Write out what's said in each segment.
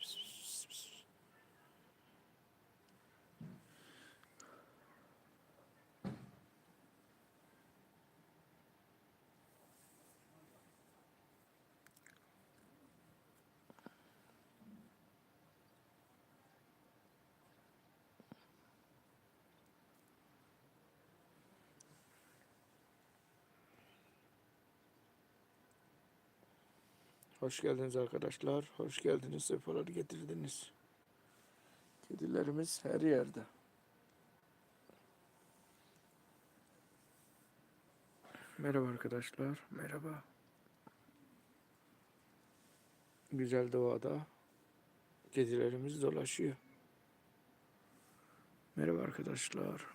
psst, psst. Hoş geldiniz arkadaşlar. Hoş geldiniz. Sefalar getirdiniz. Kedilerimiz her yerde. Merhaba arkadaşlar. Merhaba. Güzel doğada kedilerimiz dolaşıyor. Merhaba arkadaşlar.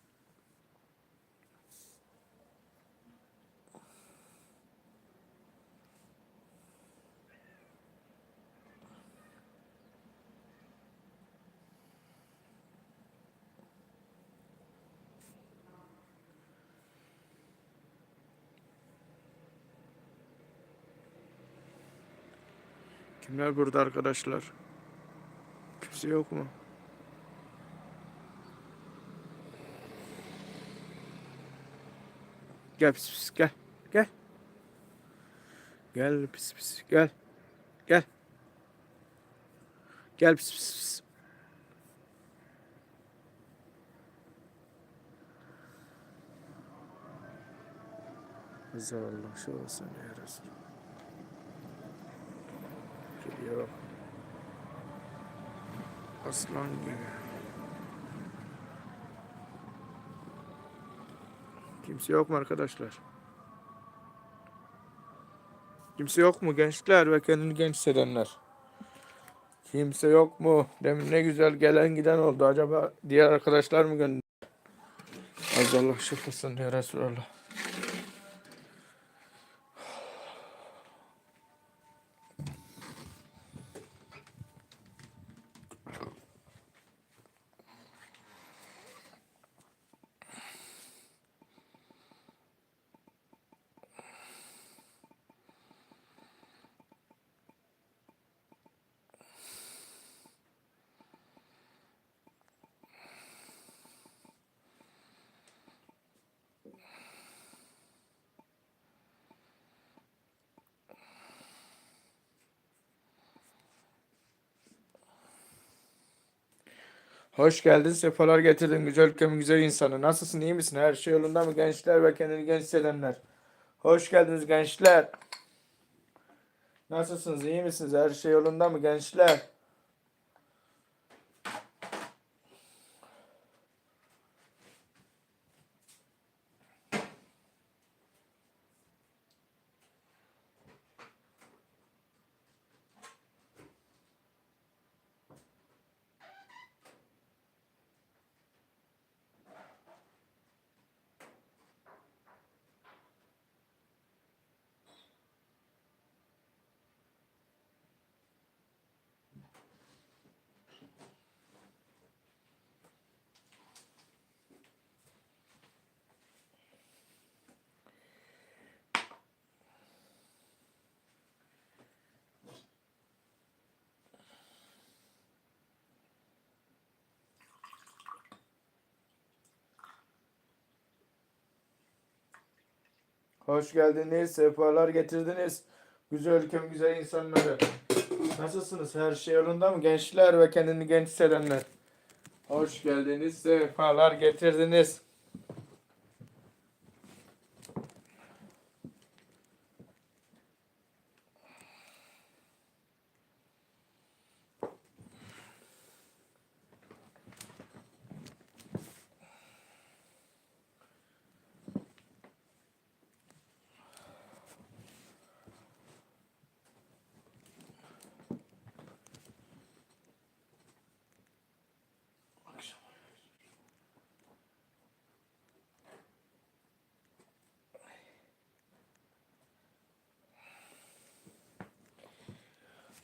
Kimler burada arkadaşlar? Kimse yok mu? Gel pis pis gel. Gel. Gel pis pis gel. Gel. Gel pis pis pis. Allah şu olsun ya Resulallah. Geliyor. Aslan gibi. Kimse yok mu arkadaşlar? Kimse yok mu gençler ve kendini genç hissedenler? Kimse yok mu? Demin ne güzel gelen giden oldu. Acaba diğer arkadaşlar mı gönderdi? Az Allah şifasın ya Resulallah. Hoş geldin, sefalar getirdin güzel ülkemin güzel insanı. Nasılsın, iyi misin? Her şey yolunda mı gençler ve kendini genç hissedenler? Hoş geldiniz gençler. Nasılsınız, iyi misiniz? Her şey yolunda mı gençler? Hoş geldiniz, sefalar getirdiniz. Güzel ülkem, güzel insanları. Nasılsınız? Her şey yolunda mı? Gençler ve kendini genç hissedenler. Hoş geldiniz, sefalar getirdiniz.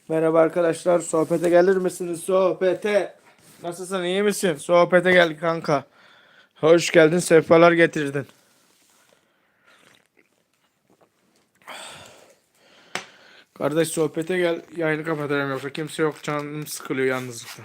Merhaba arkadaşlar, sohbete gelir misiniz? Sohbete. Nasılsın, iyi misin? Sohbete gel kanka. Hoş geldin, sefalar getirdin. Kardeş sohbete gel. Yayını kapatacağım yoksa kimse yok. Canım sıkılıyor yalnızlıkta.